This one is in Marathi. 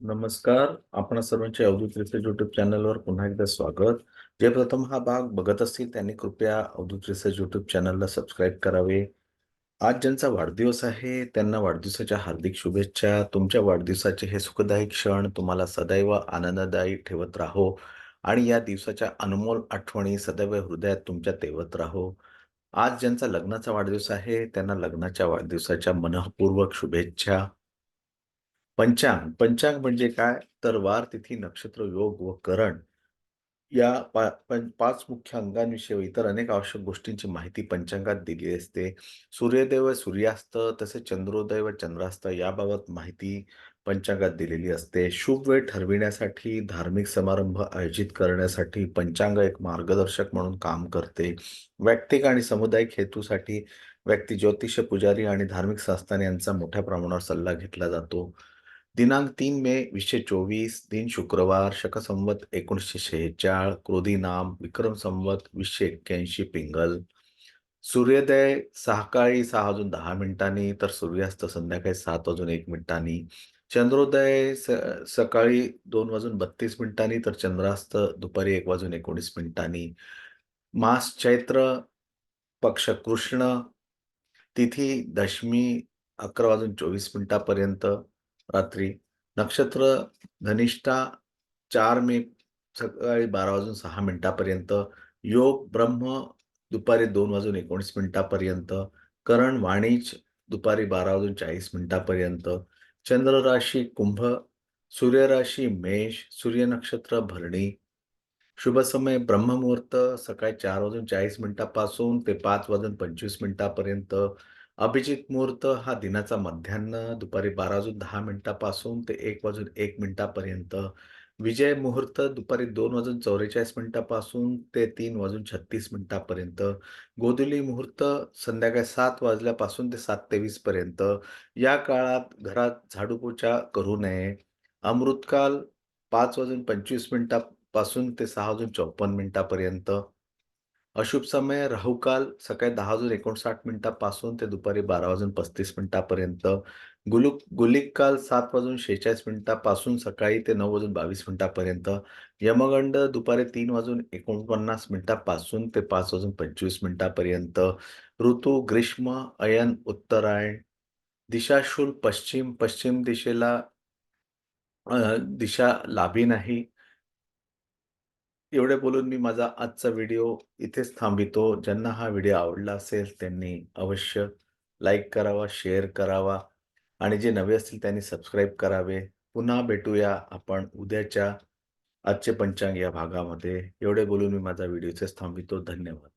नमस्कार. आपण सर्वांचे अवधूत रिसर्च यूट्यूब चॅनलवर पुन्हा एकदा स्वागत. जे प्रथम हा भाग बघत असतील त्यांनी कृपया अवधूत रिसर्च यूट्यूब चॅनलला सबस्क्राईब करावे. आज ज्यांचा वाढदिवस आहे त्यांना वाढदिवसाच्या हार्दिक शुभेच्छा. तुमच्या वाढदिवसाचे हे सुखदायी क्षण तुम्हाला सदैव आनंददायी ठेवत राहो आणि या दिवसाच्या अनमोल आठवणी सदैव हृदयात तुमच्या तेवत राहो. आज ज्यांचा लग्नाचा वाढदिवस आहे त्यांना लग्नाच्या वाढदिवसाच्या मनःपूर्वक शुभेच्छा. पंचांग. पंचांग म्हणजे काय? तर वार, तिथी, नक्षत्र, योग व करण या पा पाच मुख्य अंगांविषयी व इतर अनेक आवश्यक गोष्टींची माहिती पंचांगात दिली असते. सूर्योदय व सूर्यास्त तसेच चंद्रोदय व चंद्रास्त याबाबत माहिती पंचांगात दिलेली असते. शुभ वेळ ठरविण्यासाठी, धार्मिक समारंभ आयोजित करण्यासाठी पंचांग एक मार्गदर्शक म्हणून काम करते. वैयक्तिक आणि सामुदायिक हेतूसाठी व्यक्ती, ज्योतिष पुजारी आणि धार्मिक संस्थान यांचा मोठ्या प्रमाणावर सल्ला घेतला जातो. दिनांक तीन मे 2024 दिन शुक्रवार, शक संवत 1946 क्रोधी नाम विक्रम संवत 2081 पिंगल. सूर्योदय सकाळी सहा वाजून दहा मिनिटांनी तर सूर्यास्त संध्याकाळी सात वाजून एक मिनिटांनी. चंद्रोदय स सकाळी दोन वाजून 32 मिनिटांनी तर चंद्रास्त दुपारी एक वाजून 19 मिनिटांनी. मास चैत्र पक्ष कृष्ण तिथी दशमी 11 वाजून 24 मिनिटापर्यंत रात्री. नक्षत्र धनिष्ठा चार मे सकाळी 12 वाजून सहा मिनिटापर्यंत. योग ब्रह्म दुपारी दोन वाजून 19 मिनिटापर्यंत. करण वाणिज दुपारी 12 वाजून 40 मिनिटापर्यंत. चंद्र राशी कुंभ, सूर्य राशी मेष, सूर्य नक्षत्र भरणी. शुभ समय ब्रह्ममुहूर्त सकाळी चार वाजून 40 मिनिटापासून ते पाच वाजून 25 मिनिटापर्यंत. अभिजित मुहूर्त हा दिनाचा मध्यान्न दुपारी 12 वाजून दहा मिनिटापासून ते एक वाजून एक मिनिटापर्यंत. विजय मुहूर्त दुपारी दोन वाजून 44 मिनिटापासून ते तीन वाजून 36 मिनिटापर्यंत. गोधुली मुहूर्त संध्याकाळी सात वाजल्यापासून ते 7:23 पर्यंत. या काळात घरात झाडूपोछा करू नये. अमृतकाल पाच वाजून 25 मिनिटापासून ते सहा वाजून 54 मिनिटापर्यंत. अशुभ समय राहुकाल सकाळी दहा वाजून 59 मिनिटापासून ते दुपारी 12 वाजून 35 मिनिटापर्यंत. गुलुक गुलिक काल सात वाजून 46 मिनिटापासून सकाळी ते नऊ वाजून 22 मिनिटापर्यंत. यमगंड दुपारी तीन वाजून 49 मिनिटापासून ते पाच वाजून 25 मिनिटापर्यंत. ऋतू ग्रीष्म, अयन उत्तरायण. दिशाशूल पश्चिम. पश्चिम दिशेला दिशा लाभी नाही. एवढे बोलून मी माझा आजचा व्हिडिओ इथेच थांबितो ज्यांना हा व्हिडिओ आवडला असेल त्यांनी अवश्य लाईक करावा, शेअर करावा आणि जे नवे असतील त्यांनी सबस्क्राईब करावे. पुन्हा भेटूया आपण उद्याच्या आजचे पंचांग या भागामध्ये. एवढे बोलून मी माझा व्हिडिओ इथेच थांबितो धन्यवाद.